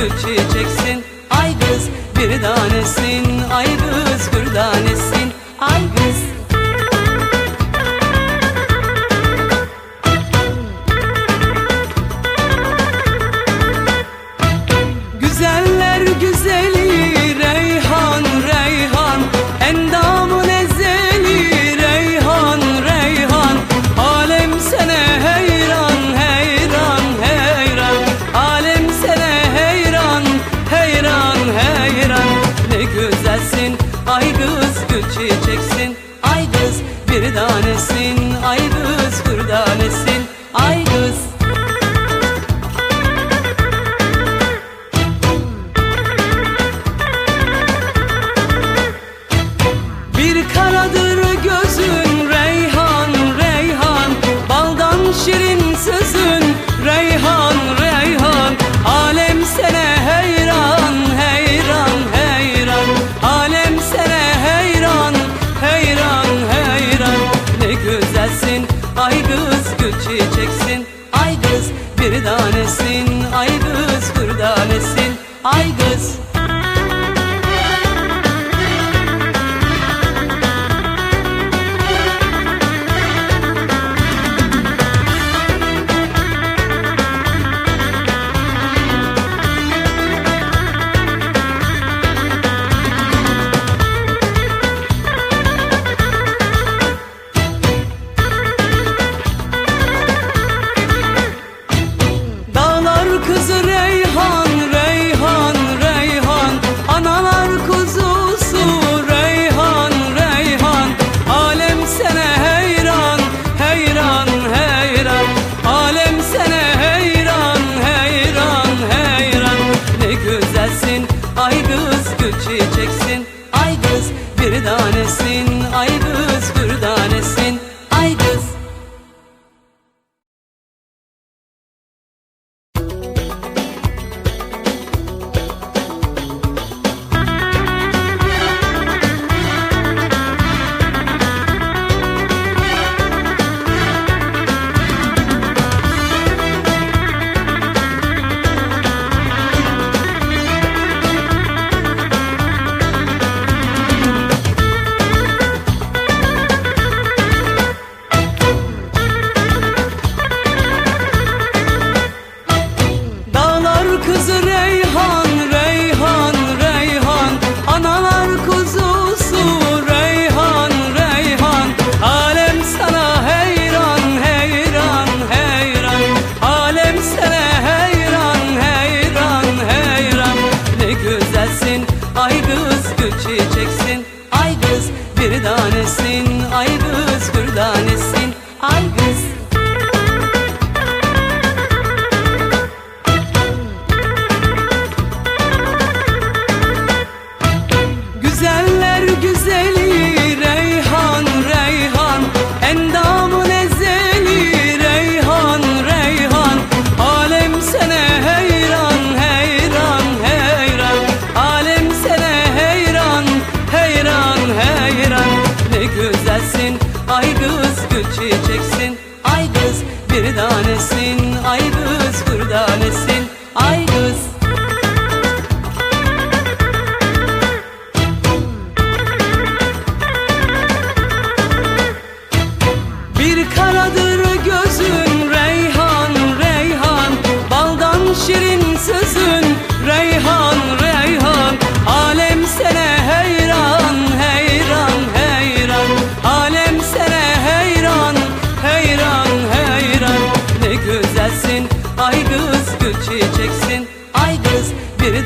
gül çiçeksin Ay kız bir tanesin. Ay kız gül tanesin. Ay kız esin Ay kız kırdan esin Ay kız Bir karadır Yes.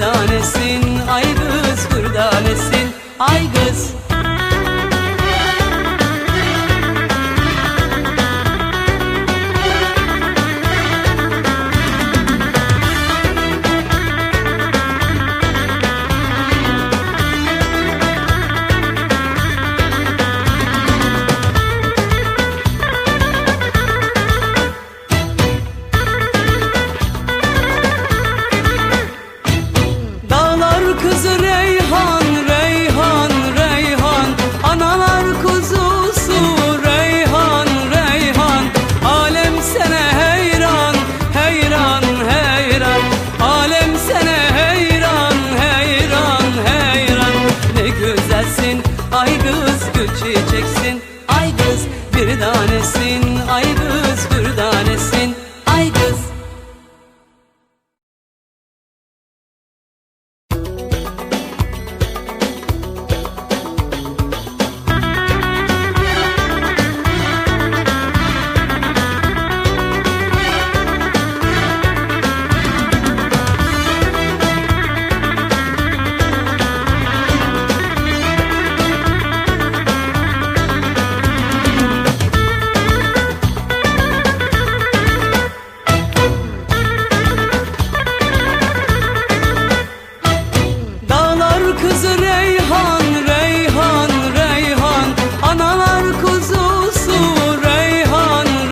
kürdanesin Ay kız kürdanesin Ay kız. Ay kız gül çiçeksin Ay kız bir tanesin. Ay kız